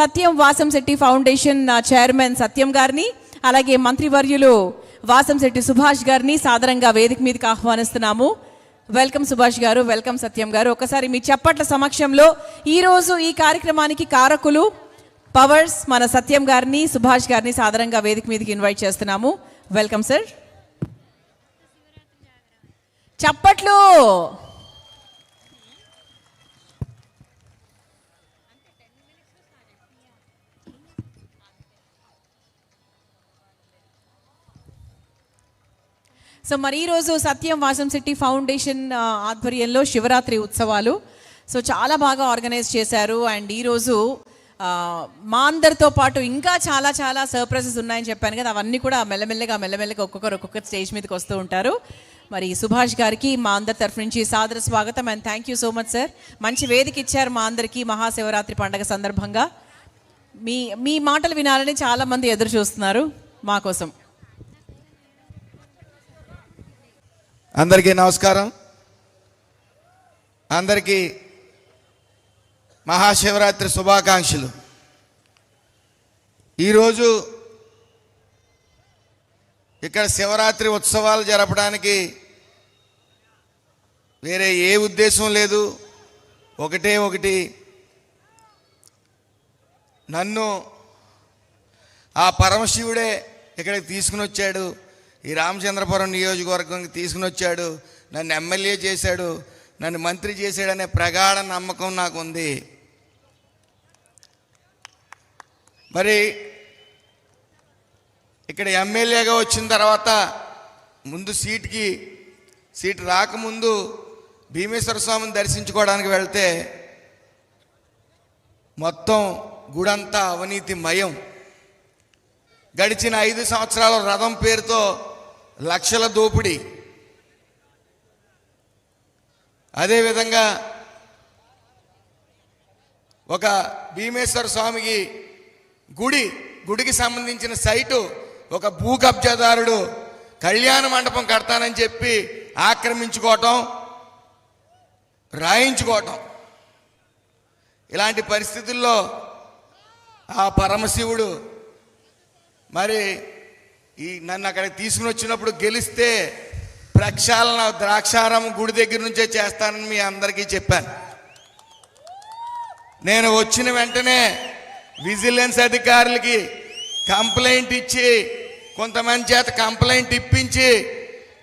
సత్యం Vasamsetti foundation chairman Satyam గారిని అలాగే మంత్రివర్యులు వాసంశెట్టి సుభాష్ గారిని సాదరంగా వేదిక మీదకి ఆహ్వానిస్తున్నాము. వెల్కమ్ సుభాష్ గారు వెల్కమ్ సత్యం గారు. ఒకసారి మీ చప్పట్ల సమక్షంలో ఈరోజు ఈ కార్యక్రమానికి కారకులు పవర్స్ మన సత్యం గారిని సుభాష్ గారిని సాదరంగా వేదిక మీదకి ఇన్వైట్ చేస్తున్నాము. వెల్కమ్ సార్ చప్పట్లు! సో మరి ఈరోజు సత్యం వాసం సిటీ ఫౌండేషన్ ఆధ్వర్యంలో శివరాత్రి ఉత్సవాలు. సో చాలా బాగా ఆర్గనైజ్ చేశారు. అండ్ ఈరోజు మా అందరితో పాటు ఇంకా చాలా చాలా సర్ప్రైజెస్ ఉన్నాయని చెప్పాను కదా. అవన్నీ కూడా మెల్లమెల్లగా మెల్లమెల్లగా ఒక్కొక్కరు ఒక్కొక్క స్టేజ్ మీదకి వస్తూ ఉంటారు. మరి సుభాష్ గారికి మా అందరి తరఫు నుంచి సాదర స్వాగతం. And thank you so much sir. మంచి వేదిక ఇచ్చారు మా అందరికీ మహాశివరాత్రి పండగ సందర్భంగా. మీ మీ మాటలు వినాలని చాలామంది ఎదురు చూస్తున్నారు మా కోసం. అందరికీ నమస్కారం. అందరికీ మహాశివరాత్రి శుభాకాంక్షలు. ఈరోజు ఇక్కడ శివరాత్రి ఉత్సవాలు జరపడానికి వేరే ఏ ఉద్దేశం లేదు. ఒకటే ఒకటి. నన్ను ఆ పరమశివుడే ఇక్కడికి తీసుకుని వచ్చాడు. ఈ రామచంద్రపురం నియోజకవర్గానికి తీసుకుని వచ్చాడు. నన్ను ఎమ్మెల్యే చేశాడు. నన్ను మంత్రి చేశాడనే ప్రగాఢ నమ్మకం నాకు ఉంది మరి ఇక్కడ ఎమ్మెల్యేగా వచ్చిన తర్వాత ముందు సీట్కి సీట్ రాకముందు భీమేశ్వర స్వామిని దర్శించుకోవడానికి వెళ్తే మొత్తం గుడంతా అవినీతి మయం గడిచిన ఐదు సంవత్సరాల రథం పేరుతో లక్షల దోపిడీ. అదేవిధంగా ఒక భీమేశ్వర స్వామికి గుడి గుడికి సంబంధించిన సైటు ఒక భూ కబ్జాదారుడు కళ్యాణ మండపం కడతానని చెప్పి ఆక్రమించుకోవటం రాయించుకోవటం. ఇలాంటి పరిస్థితుల్లో ఆ పరమశివుడు మరి ఈ నన్ను అక్కడికి తీసుకుని వచ్చినప్పుడు గెలిస్తే ప్రక్షాళన ద్రాక్షారం గుడి దగ్గర నుంచే చేస్తానని మీ అందరికీ చెప్పాను. నేను వచ్చిన వెంటనే విజిలెన్స్ అధికారులకి కంప్లైంట్ ఇచ్చి కొంతమంది చేత కంప్లైంట్ ఇప్పించి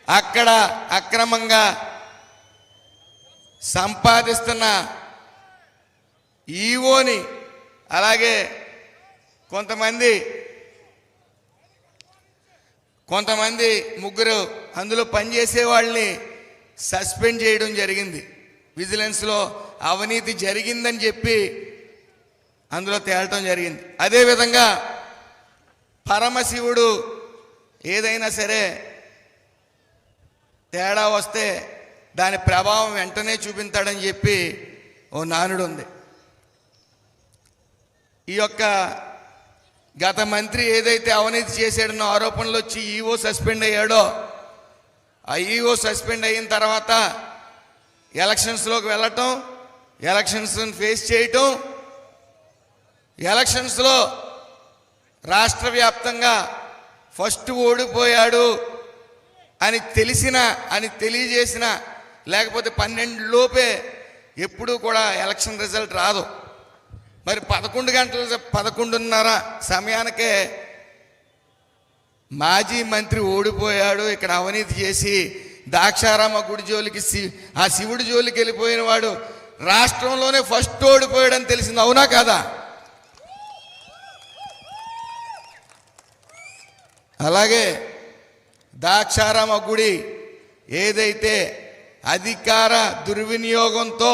అక్కడ అక్రమంగా సంపాదిస్తున్న ఈవోని అలాగే కొంతమంది కొంతమంది ముగ్గురు అందులో పనిచేసే వాళ్ళని సస్పెండ్ చేయడం జరిగింది. విజిలెన్స్లో అవినీతి జరిగిందని చెప్పి అందులో తేలటం జరిగింది. అదేవిధంగా పరమశివుడు ఏదైనా సరే తేడా వస్తే దాని ప్రభావం వెంటనే చూపించాడని చెప్పి ఓ నానుడు ఉంది ఈ యొక్క గత మంత్రి ఏదైతే అవినీతి చేశాడన్న ఆరోపణలు వచ్చి ఈఓ సస్పెండ్ అయ్యాడో ఆ ఈఓ సస్పెండ్ అయిన తర్వాత ఎలక్షన్స్లోకి వెళ్ళటం ఎలక్షన్స్ని ఫేస్ చేయటం ఎలక్షన్స్లో రాష్ట్ర వ్యాప్తంగా ఫస్ట్ ఓడిపోయాడు అని తెలిసిన అని తెలియజేసిన లేకపోతే పన్నెండు లోపే ఎప్పుడూ కూడా ఎలక్షన్ రిజల్ట్ రాదు. మరి పదకొండు గంటల పదకొండున్నర సమయానికే మాజీ మంత్రి ఓడిపోయాడు. ఇక్కడ అవినీతి చేసి దాక్షారామ గుడి జోలికి శి- ఆ శివుడి జోలికి వెళ్ళిపోయిన వాడు రాష్ట్రంలోనే ఫస్ట్ ఓడిపోయాడని తెలిసింది. అవునా కాదా? అలాగే దాక్షారామ గుడి ఏదైతే అధికార దుర్వినియోగంతో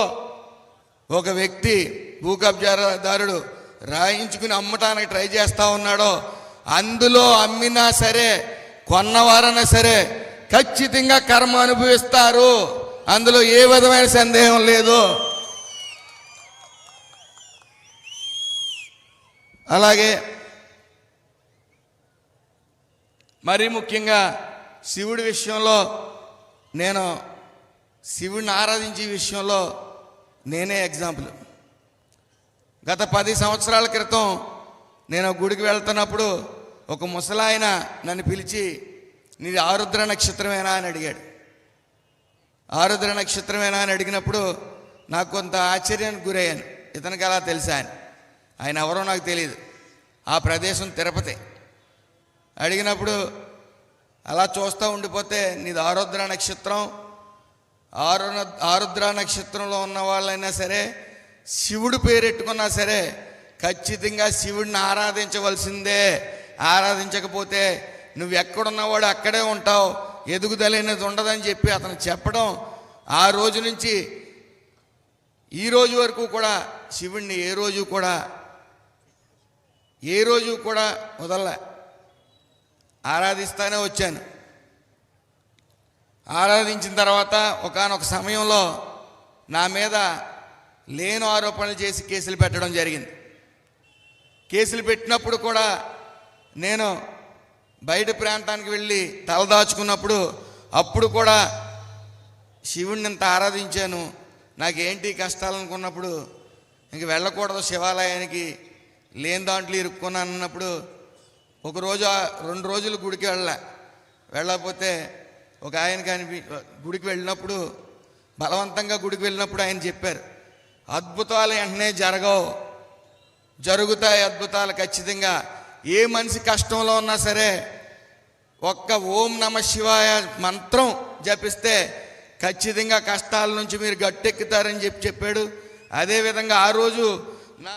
ఒక వ్యక్తి భూ కబ్జాదారుడు రాయించుకుని అమ్మటానికి ట్రై చేస్తూ ఉన్నాడో అందులో అమ్మినా సరే కొన్నవారన్నా సరే ఖచ్చితంగా కర్మ అనుభవిస్తారు. అందులో ఏ విధమైన సందేహం లేదు. అలాగే మరీ ముఖ్యంగా శివుడి విషయంలో నేను శివుడిని ఆరాధించే విషయంలో నేనే ఎగ్జాంపుల్ గత పది సంవత్సరాల క్రితం నేను గుడికి వెళ్తున్నప్పుడు ఒక ముసలాయన నన్ను పిలిచి నీది ఆరుద్ర నక్షత్రమేనా? అని అడిగాడు. ఆరుద్ర నక్షత్రమేనా అని అడిగినప్పుడు నాకు కొంత ఆశ్చర్యానికి గురయ్యాను. ఇతనికి అలా తెలుసా అని. ఆయన ఎవరో నాకు తెలియదు ఆ ప్రదేశం తిరుపతి. అడిగినప్పుడు అలా చూస్తూ ఉండిపోతే నీది ఆరుద్ర నక్షత్రం ఆరు ఆరుద్ర నక్షత్రంలో ఉన్న వాళ్ళైనా సరే శివుడు పేరెట్టుకున్నా సరే ఖచ్చితంగా శివుడిని ఆరాధించవలసిందే. ఆరాధించకపోతే నువ్వు ఎక్కడున్నవాడు అక్కడే ఉంటావు. ఎదుగుదలైనది ఉండదని చెప్పి అతను చెప్పడం ఆ రోజు నుంచి ఈ రోజు వరకు కూడా శివుణ్ణి ఏ రోజు కూడా ఏ రోజు కూడా వదలలే ఆరాధిస్తానే వచ్చాను. ఆరాధించిన తర్వాత ఒకానొక సమయంలో నా మీద లేని ఆరోపణలు చేసి కేసులు పెట్టడం జరిగింది. కేసులు పెట్టినప్పుడు కూడా నేను బయట ప్రాంతానికి వెళ్ళి తలదాచుకున్నప్పుడు అప్పుడు కూడా శివుణ్ణి ఇంత ఆరాధించాను. నాకేంటి కష్టాలు అనుకున్నప్పుడు ఇంక వెళ్ళకూడదు శివాలయానికి లేని దాంట్లో ఇరుక్కున్నాను అన్నప్పుడు ఒకరోజు రెండు రోజులు గుడికి వెళ్ళా వెళ్ళకపోతే ఒక ఆయన కనిపి గుడికి వెళ్ళినప్పుడు బలవంతంగా గుడికి వెళ్ళినప్పుడు ఆయన చెప్పారు అద్భుతాలు వెంటనే జరగవు. జరుగుతాయి అద్భుతాలు ఖచ్చితంగా. ఏ మనిషి కష్టంలో ఉన్నా సరే ఒక్క ఓం నమ శివాయ మంత్రం జపిస్తే ఖచ్చితంగా కష్టాల నుంచి మీరు గట్టెక్కుతారని చెప్పి చెప్పాడు. అదేవిధంగా ఆ రోజు నా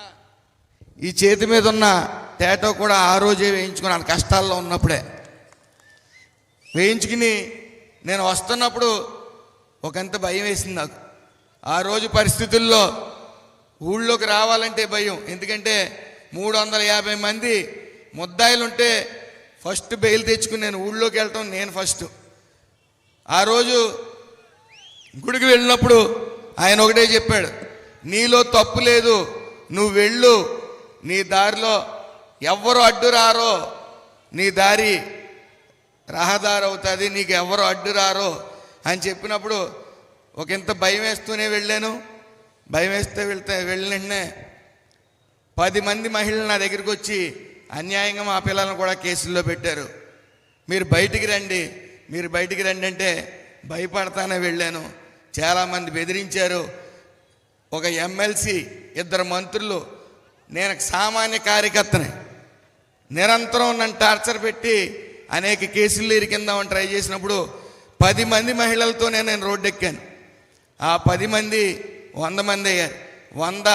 ఈ చేతి మీద ఉన్న టేటో కూడా ఆ రోజే వేయించుకున్నాను కష్టాల్లో ఉన్నప్పుడే. వేయించుకుని నేను వస్తున్నప్పుడు ఒకంత భయం వేసింది నాకు. ఆ రోజు పరిస్థితుల్లో ఊళ్ళోకి రావాలంటే భయం. ఎందుకంటే మూడు వందల యాభై మంది ముద్దాయిలు ఉంటే ఫస్ట్ బెయిల్ తెచ్చుకుని నేను ఊళ్ళోకి వెళ్ళటం నేను ఫస్ట్. ఆ రోజు గుడికి వెళ్ళినప్పుడు ఆయన ఒకటే చెప్పాడు నీలో తప్పు లేదు నువ్వు వెళ్ళు నీ దారిలో ఎవ్వరు అడ్డు రారో నీ దారి రహదారి అవుతుంది నీకు ఎవరు అడ్డు రారో అని చెప్పినప్పుడు ఒక ఇంత భయం వేస్తూనే వెళ్ళాను. భయం వేస్తే వెళ్తే వెళ్ళిన పది మంది మహిళలు నా దగ్గరికి వచ్చి అన్యాయంగా మా పిల్లలను కూడా కేసుల్లో పెట్టారు. మీరు బయటికి రండి. మీరు బయటికి రండి అంటే భయపడతానే వెళ్ళాను. చాలామంది బెదిరించారు. ఒక ఎమ్మెల్సీ ఇద్దరు మంత్రులు నేను సామాన్య కార్యకర్తని నిరంతరం నన్ను టార్చర్ పెట్టి అనేక కేసులు ఇరికిందామని ట్రై చేసినప్పుడు పది మంది మహిళలతోనే నేను రోడ్డు ఎక్కాను ఆ పది మంది వంద మంది అయ్యారు. వంద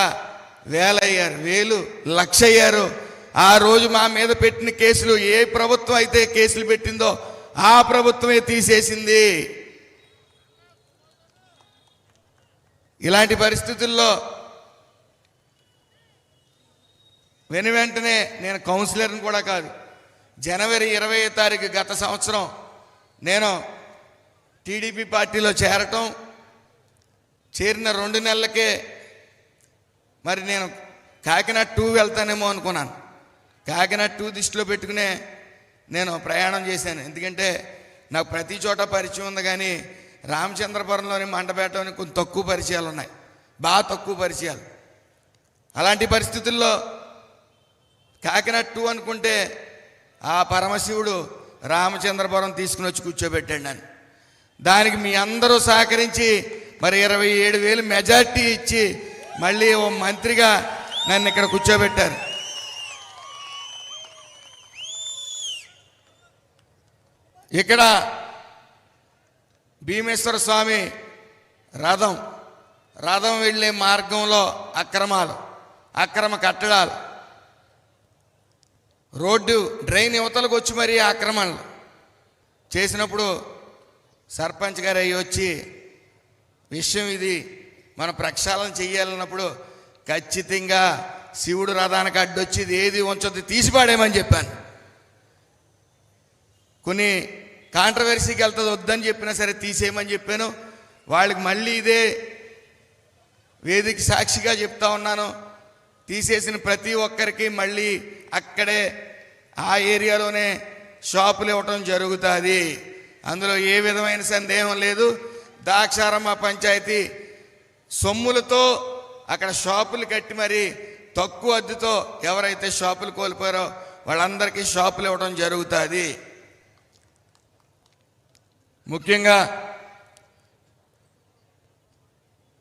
వేల అయ్యారు వేలు లక్ష అయ్యారు. ఆ రోజు మా మీద పెట్టిన కేసులు ఏ ప్రభుత్వం అయితే కేసులు పెట్టిందో ఆ ప్రభుత్వమే తీసేసింది. ఇలాంటి పరిస్థితుల్లో వెను వెంటనే నేను కౌన్సిలర్ని కూడా కాదు జనవరి ఇరవై తారీఖు గత సంవత్సరం నేను టీడీపీ పార్టీలో చేరటం చేరిన రెండు నెలలకే మరి నేను కాకినాడ టూ వెళ్తానేమో అనుకున్నాను. కాకినాడ టూ దృష్టిలో పెట్టుకునే నేను ప్రయాణం చేశాను. ఎందుకంటే నాకు ప్రతి చోట పరిచయం ఉంది కానీ రామచంద్రపురంలోని మండపేటలోని కొంచెం తక్కువ పరిచయాలు ఉన్నాయి. బాగా తక్కువ పరిచయాలు. అలాంటి పరిస్థితుల్లో కాకినాడ టూ అనుకుంటే ఆ పరమశివుడు రామచంద్రపురం తీసుకుని వచ్చి కూర్చోబెట్టాడు నన్ను. దానికి మీ అందరూ సహకరించి మరి ఇరవై ఏడు వేలు మెజార్టీ ఇచ్చి మళ్ళీ ఓ మంత్రిగా నన్ను ఇక్కడ కూర్చోబెట్టారు. ఇక్కడ భీమేశ్వర స్వామి రథం రథం వెళ్ళే మార్గంలో అక్రమాలు అక్రమ కట్టడాలు. రోడ్డు డ్రైన్ యువతలకు వచ్చి మరీ ఆక్రమణలు చేసినప్పుడు సర్పంచ్ గారు అయ్యి వచ్చి విషయం ఇది. మనం ప్రక్షాళన చెయ్యాలన్నప్పుడు ఖచ్చితంగా శివుడు రథానికి అడ్డొచ్చి ఇది ఏది ఉంచొద్దు తీసిపాడేమని చెప్పాను. కొన్ని కాంట్రవర్సీకి వెళ్తుంది వద్దని చెప్పినా సరే తీసేయమని చెప్పాను. వాళ్ళకి మళ్ళీ ఇదే వేదిక సాక్షిగా చెప్తా ఉన్నాను. తీసేసిన ప్రతి ఒక్కరికి మళ్ళీ అక్కడే ఆ ఏరియాలోనే షాపులు ఇవ్వటం జరుగుతుంది. అందులో ఏ విధమైన సందేహం లేదు. దాక్షారమ్మ పంచాయతీ సొమ్ములతో అక్కడ షాపులు కట్టి మరి తక్కువ అద్దెతో ఎవరైతే షాపులు కోల్పోయారో వాళ్ళందరికీ షాపులు ఇవ్వడం జరుగుతుంది. ముఖ్యంగా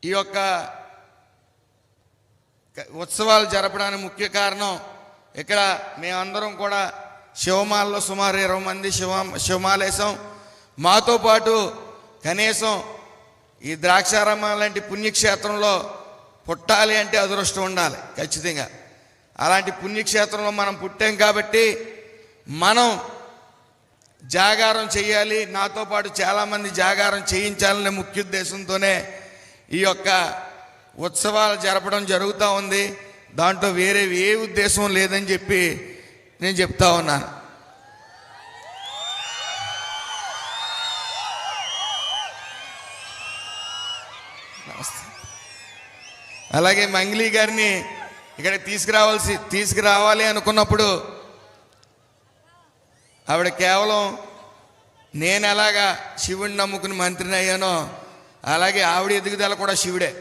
ఈ యొక్క ఉత్సవాలు జరపడానికి ముఖ్య కారణం ఇక్కడ మేమందరం కూడా శివమాలలో సుమారు ఇరవై మంది శివ శివమాలేసాం మాతో పాటు కనీసం ఈ ద్రాక్షారామ లాంటి పుణ్యక్షేత్రంలో పుట్టాలి అంటే అదృష్టం ఉండాలి ఖచ్చితంగా. అలాంటి పుణ్యక్షేత్రంలో మనం పుట్టాం కాబట్టి మనం జాగారం చేయాలి. నాతో పాటు చాలామంది జాగారం చేయించాలనే ముఖ్య ఉద్దేశంతోనే ఈ యొక్క ఉత్సవాలు జరపడం జరుగుతూ ఉంది. దాంట్లో వేరే ఏ ఉద్దేశం లేదని చెప్పి నేను చెప్తా ఉన్నాను. అలాగే మంగ్లీ గారిని ఇక్కడ తీసుకురావాల్సి తీసుకురావాలి అనుకున్నప్పుడు ఆవిడ కేవలం నేను ఎలాగా శివుడిని నమ్ముకుని మంత్రిని అయ్యానో అలాగే ఆవిడ ఎదుగుదల కూడా శివుడే.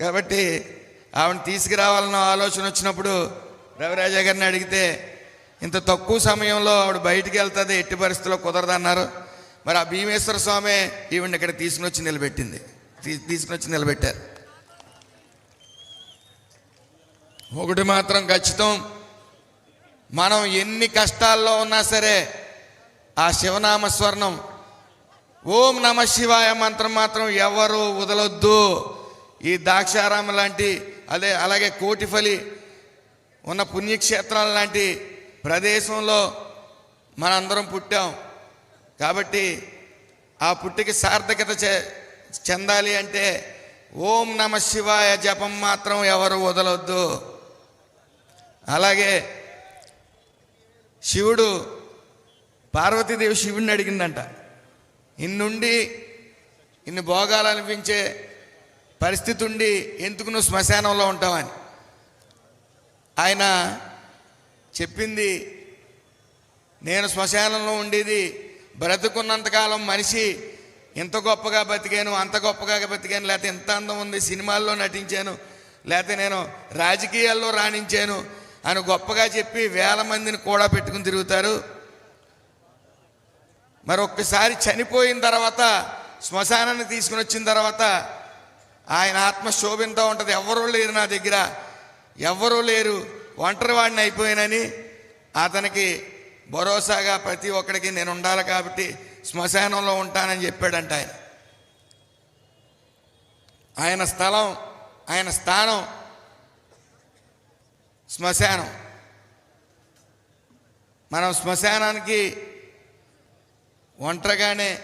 కాబట్టి ఆవిడని తీసుకురావాలన్న ఆలోచన వచ్చినప్పుడు రవిరాజా గారిని అడిగితే ఇంత తక్కువ సమయంలో ఆవిడ బయటికి వెళ్తుంది ఎట్టి పరిస్థితుల్లో కుదరదన్నారు మరి ఆ భీమేశ్వర స్వామి ఈవిడిని ఇక్కడ తీసుకుని వచ్చి నిలబెట్టింది. తీసుకుని వచ్చి నిలబెట్టారు. ఒకటి మాత్రం ఖచ్చితం. మనం ఎన్ని కష్టాల్లో ఉన్నా సరే ఆ శివనామ స్వర్ణం ఓం నమ శివాయ మంత్రం మాత్రం ఎవరు వదలొద్దు. ఈ దాక్షారామ లాంటి అదే అలాగే కోటిఫలి ఉన్న పుణ్యక్షేత్రాల లాంటి ప్రదేశంలో మనందరం పుట్టాం. కాబట్టి ఆ పుట్టికి సార్థకత చె- చెందాలి అంటే ఓం నమ శివాయ జపం మాత్రం ఎవరు వదలొద్దు. అలాగే శివుడు పార్వతీదేవి శివుడిని అడిగిందంట. ఇన్నుండి ఇన్ని భోగాలు అనిపించే పరిస్థితి ఉండి ఎందుకు నువ్వు శ్మశానంలో ఉంటావని. ఆయన చెప్పింది నేను శ్మశానంలో ఉండేది బ్రతుకున్నంతకాలం మనిషి ఇంత గొప్పగా బతికాను అంత గొప్పగా బతికాను లేకపోతే ఎంత అందం ఉంది సినిమాల్లో నటించాను లేకపోతే నేను రాజకీయాల్లో రాణించాను అని గొప్పగా చెప్పి వేల మందిని కూడా పెట్టుకుని తిరుగుతారు. మరి ఒక్కసారి చనిపోయిన తర్వాత శ్మశానాన్ని తీసుకుని వచ్చిన తర్వాత ఆయన ఆత్మ శోభింతో ఉంటుంది. ఎవరూ లేరు నా దగ్గర. ఎవరూ లేరు. ఒంటరి వాడిని అయిపోయానని అతనికి భరోసాగా ప్రతి ఒక్కడికి నేను ఉండాలి కాబట్టి శ్మశానంలో ఉంటానని చెప్పాడంట ఆయన. ఆయన స్థలం ఆయన స్థానం శ్మశానం. మనం శ్మశానానికి ఒంటరిగానే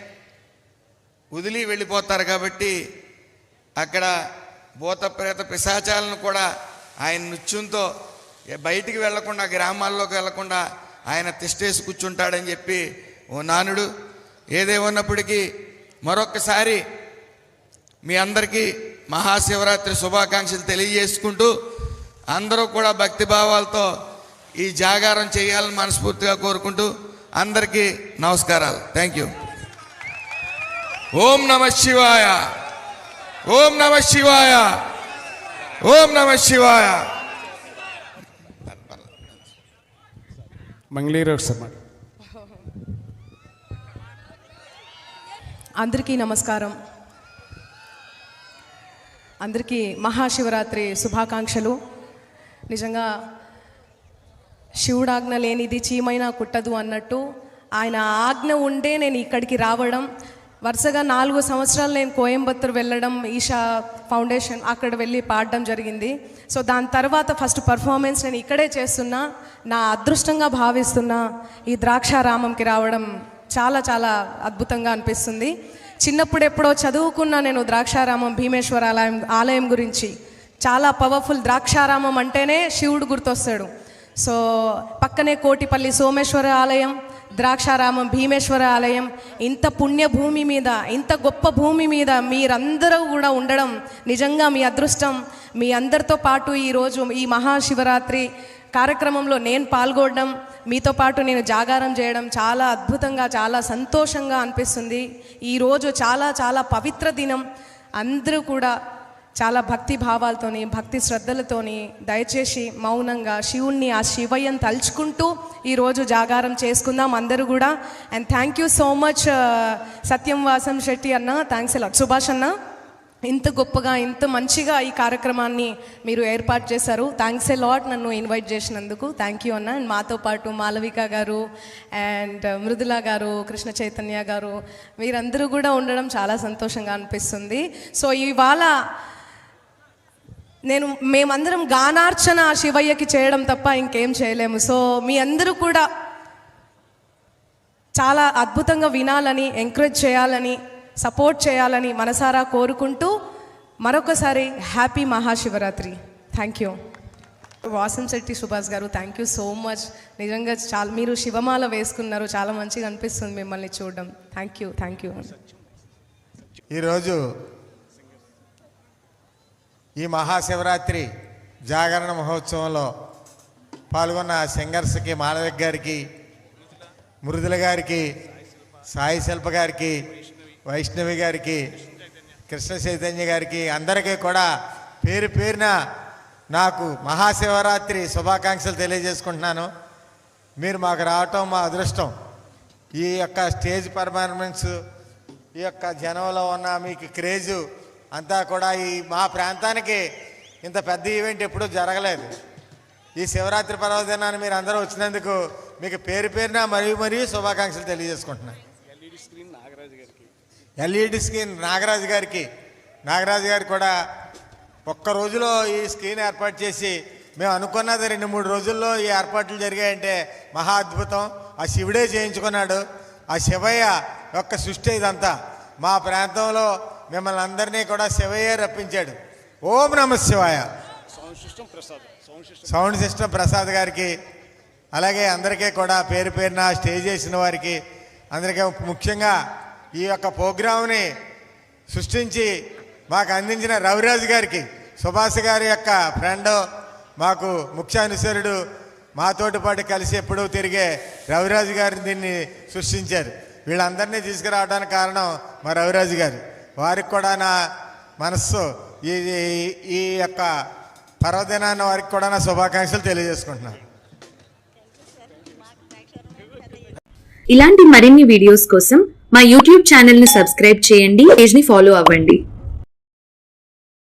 వదిలి వెళ్ళిపోతారు కాబట్టి అక్కడ భూత ప్రేత పిశాచాలను కూడా ఆయన నృత్యంతో బయటికి వెళ్ళకుండా గ్రామాల్లోకి వెళ్ళకుండా ఆయన తిష్టేసి కూర్చుంటాడని చెప్పి ఓ నానుడు ఏదేమన్నప్పటికీ మరొకసారి మీ అందరికీ మహాశివరాత్రి శుభాకాంక్షలు తెలియజేసుకుంటూ అందరూ కూడా భక్తిభావాలతో ఈ జాగారం చేయాలని మనస్ఫూర్తిగా కోరుకుంటూ అందరికీ నమస్కారాలు. థ్యాంక్ యూ ఓం నమ శివాయ. ఓం నమ శివాయ. ఓం నమ శివాయ. మంగళీరు అందరికీ నమస్కారం. అందరికీ మహాశివరాత్రి శుభాకాంక్షలు. నిజంగా శివుడాజ్ఞ లేనిది చీమైనా కుట్టదు అన్నట్టు ఆయన ఆజ్ఞ ఉండే నేను ఇక్కడికి రావడం వరుసగా నాలుగు సంవత్సరాలు నేను కోయంబత్తూర్ వెళ్ళడం ఈషా ఫౌండేషన్ అక్కడ వెళ్ళి పాడడం జరిగింది. సో దాని తర్వాత ఫస్ట్ పర్ఫార్మెన్స్ నేను ఇక్కడే చేస్తున్నా నా అదృష్టంగా భావిస్తున్నా ఈ ద్రాక్షారామంకి రావడం చాలా చాలా అద్భుతంగా అనిపిస్తుంది. చిన్నప్పుడు ఎప్పుడో చదువుకున్నా నేను ద్రాక్షారామం భీమేశ్వర ఆలయం ఆలయం గురించి. చాలా పవర్ఫుల్ ద్రాక్షారామం అంటేనే శివుడు గుర్తొస్తాడు. సో పక్కనే కోటిపల్లి సోమేశ్వర ఆలయం ద్రాక్షారామం భీమేశ్వర ఆలయం ఇంత పుణ్యభూమి మీద ఇంత గొప్ప భూమి మీద మీరందరూ కూడా ఉండడం నిజంగా మీ అదృష్టం. మీ అందరితో పాటు ఈరోజు ఈ మహాశివరాత్రి కార్యక్రమంలో నేను పాల్గొనడం మీతో పాటు నేను జాగారం చేయడం చాలా అద్భుతంగా చాలా సంతోషంగా అనిపిస్తుంది. ఈరోజు చాలా చాలా పవిత్ర దినం. అందరూ కూడా చాలా భక్తి భావాలతోని భక్తి శ్రద్ధలతోని దయచేసి మౌనంగా శివుణ్ణి ఆ శివయ్యను తలుచుకుంటూ ఈరోజు జాగారం చేసుకుందాం అందరూ కూడా. And thank you so much Satyam Vasamsetti అన్న. థ్యాంక్స్ ఎలా సుభాష్ అన్న ఇంత గొప్పగా ఇంత మంచిగా ఈ కార్యక్రమాన్ని మీరు ఏర్పాటు చేశారు. థ్యాంక్స్ ఏ లాట్ నన్ను ఇన్వైట్ చేసినందుకు. థ్యాంక్ యూ అన్న. అండ్ మాతో పాటు మాలవిక గారు అండ్ uh, మృదుల గారు కృష్ణ చైతన్య గారు మీరందరూ కూడా ఉండడం చాలా సంతోషంగా అనిపిస్తుంది. సో ఇవాళ నేను మేమందరం గానార్చన శివయ్యకి చేయడం తప్ప ఇంకేం చేయలేము. సో మీ అందరూ కూడా చాలా అద్భుతంగా వినాలని ఎంకరేజ్ చేయాలని సపోర్ట్ చేయాలని మనసారా కోరుకుంటూ మరొకసారి happy Mahashivratri. Thank you Vasamsetti Subhash గారు థ్యాంక్ యూ సో మచ్ నిజంగా చాలా మీరు శివమాల వేసుకున్నారు చాలా మంచిగా అనిపిస్తుంది మిమ్మల్ని చూడడం. థ్యాంక్ యూ థ్యాంక్ యూ ఈరోజు ఈ మహాశివరాత్రి జాగరణ మహోత్సవంలో పాల్గొన్న సింగర్స్కి మాలవిక్ గారికి మృదుల గారికి సాయి శిల్ప గారికి వైష్ణవి గారికి కృష్ణ చైతన్య గారికి అందరికీ కూడా పేరు పేరున నాకు మహాశివరాత్రి శుభాకాంక్షలు తెలియజేసుకుంటున్నాను. మీరు మాకు రావటం మా అదృష్టం. ఈ యొక్క స్టేజ్ పర్ఫార్మెన్స్ ఈ యొక్క జనంలో ఉన్న మీకు క్రేజు అంతా కూడా ఈ మా ప్రాంతానికి ఇంత పెద్ద ఈవెంట్ ఎప్పుడూ జరగలేదు. ఈ శివరాత్రి పర్వదినాన్ని మీరు అందరూ వచ్చినందుకు మీకు పేరు పేరున మరియు మరియు శుభాకాంక్షలు తెలియజేసుకుంటున్నాను ఎల్ఈడి స్క్రీన్ నాగరాజు గారికి. నాగరాజు గారు కూడా ఒక్క రోజులో ఈ స్క్రీన్ ఏర్పాటు చేసి మేము అనుకున్నది రెండు మూడు రోజుల్లో ఈ ఏర్పాట్లు జరిగాయంటే మహా అద్భుతం. ఆ శివుడే చేయించుకున్నాడు. ఆ శివయ్య యొక్క సృష్టి ఇదంతా. మా ప్రాంతంలో మిమ్మల్ని అందరినీ కూడా శివయ్య రప్పించాడు. ఓం నమ శివాయ. సౌండ్ సిస్టమ్ ప్రసాద్ గారికి అలాగే అందరికీ కూడా పేరు పేరున స్టేజ్ చేసిన వారికి అందరికీ ముఖ్యంగా ఈ యొక్క ప్రోగ్రామ్ని సృష్టించి మాకు అందించిన రవిరాజు గారికి సుభాష్ గారి యొక్క ఫ్రెండ్ మాకు ముఖ్య అనుసరుడు మాతోటి పాటు కలిసి ఎప్పుడూ తిరిగే రవిరాజు గారు దీన్ని సృష్టించారు. వీళ్ళందరినీ తీసుకురావడానికి కారణం మా రవిరాజు గారు. వారికి కూడా నా మనస్సు ఈ ఈ- యొక్క పర్వదినాన్ని వారికి కూడా నా శుభాకాంక్షలు తెలియజేసుకుంటున్నాను. ఇలాంటి మరిన్ని వీడియోస్ కోసం మా యూట్యూబ్ ఛానల్ని సబ్స్క్రైబ్ చేయండి పేజ్ని ఫాలో అవ్వండి.